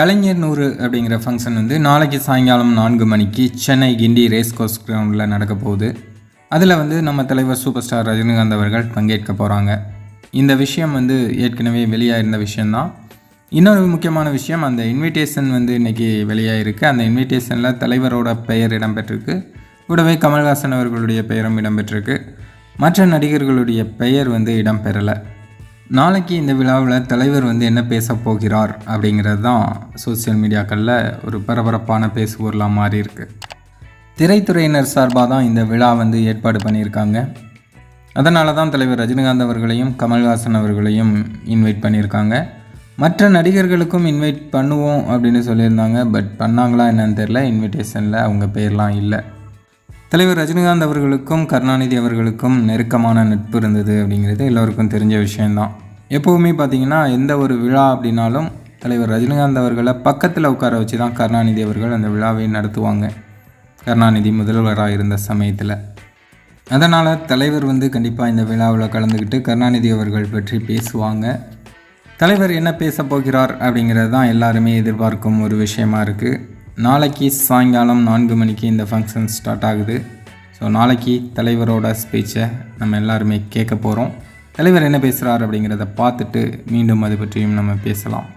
கலைஞர் நூறு அப்படிங்கிற ஃபங்க்ஷன் வந்து நாளைக்கு சாயங்காலம் நான்கு மணிக்கு சென்னை கிண்டி ரேஸ் கோர்ஸ் கிரவுண்டில் நடக்க போகுது. அதில் வந்து நம்ம தலைவர் சூப்பர் ஸ்டார் ரஜினிகாந்த் அவர்கள் பங்கேற்க போகிறாங்க இந்த விஷயம் வந்து ஏற்கனவே வெளியாயிருந்த விஷயந்தான் இன்னொரு முக்கியமான விஷயம் அந்த இன்விடேஷன் வந்து இன்றைக்கி வெளியாகிருக்கு அந்த இன்விடேஷனில் தலைவரோட பெயர் இடம்பெற்றிருக்கு. கூடவே கமல்ஹாசன் அவர்களுடைய பெயரும் இடம்பெற்றிருக்கு. மற்ற நடிகர்களுடைய பெயர் வந்து இடம்பெறலை. நாளைக்கு இந்த விழாவில் தலைவர் வந்து என்ன பேச போகிறார் அப்படிங்கிறது தான் சோசியல் மீடியாக்களில் ஒரு பரபரப்பான பேசுபொருளாக மாறி இருக்குது திரைத்துறையினர் சார்பாக தான் இந்த விழா வந்து ஏற்பாடு பண்ணியிருக்காங்க. அதனால தான் தலைவர் ரஜினிகாந்த் அவர்களையும் கமல்ஹாசன் அவர்களையும் இன்வைட் பண்ணியிருக்காங்க. மற்ற நடிகர்களுக்கும் இன்வைட் பண்ணுவோம் அப்படின்னு சொல்லியிருந்தாங்க. பட் பண்ணாங்களா என்னன்னு தெரில இன்விடேஷனில் அவங்க பேர்லாம் இல்லை. தலைவர் ரஜினிகாந்த் அவர்களுக்கும் கருணாநிதி அவர்களுக்கும் நெருக்கமான நட்பு இருந்தது அப்படிங்கிறது எல்லோருக்கும் தெரிஞ்ச விஷயந்தான் எப்போவுமே பார்த்தீங்கன்னா எந்த ஒரு விழா அப்படின்னாலும் தலைவர் ரஜினிகாந்த் அவர்களை பக்கத்தில் உட்கார வச்சு தான் கருணாநிதி அவர்கள் அந்த விழாவை நடத்துவாங்க. கருணாநிதி முதல்வராக இருந்த சமயத்தில். அதனால் தலைவர் வந்து கண்டிப்பாக இந்த விழாவில் கலந்துக்கிட்டு கருணாநிதி அவர்கள் பற்றி பேசுவாங்க. தலைவர் என்ன பேச போகிறார் அப்படிங்கிறது தான் எல்லாருமே எதிர்பார்க்கும் ஒரு விஷயமா இருக்குது நாளைக்கு சாயங்காலம் நான்கு மணிக்கு இந்த ஃபங்க்ஷன் ஸ்டார்ட் ஆகுது. ஸோ நாளைக்கு தலைவரோட ஸ்பீச்சை நம்ம எல்லாருமே கேட்க போகிறோம் தலைவர் என்ன பேசுகிறார் அப்படிங்கிறத பார்த்துட்டு மீண்டும் அது பற்றியும் நம்ம பேசலாம்.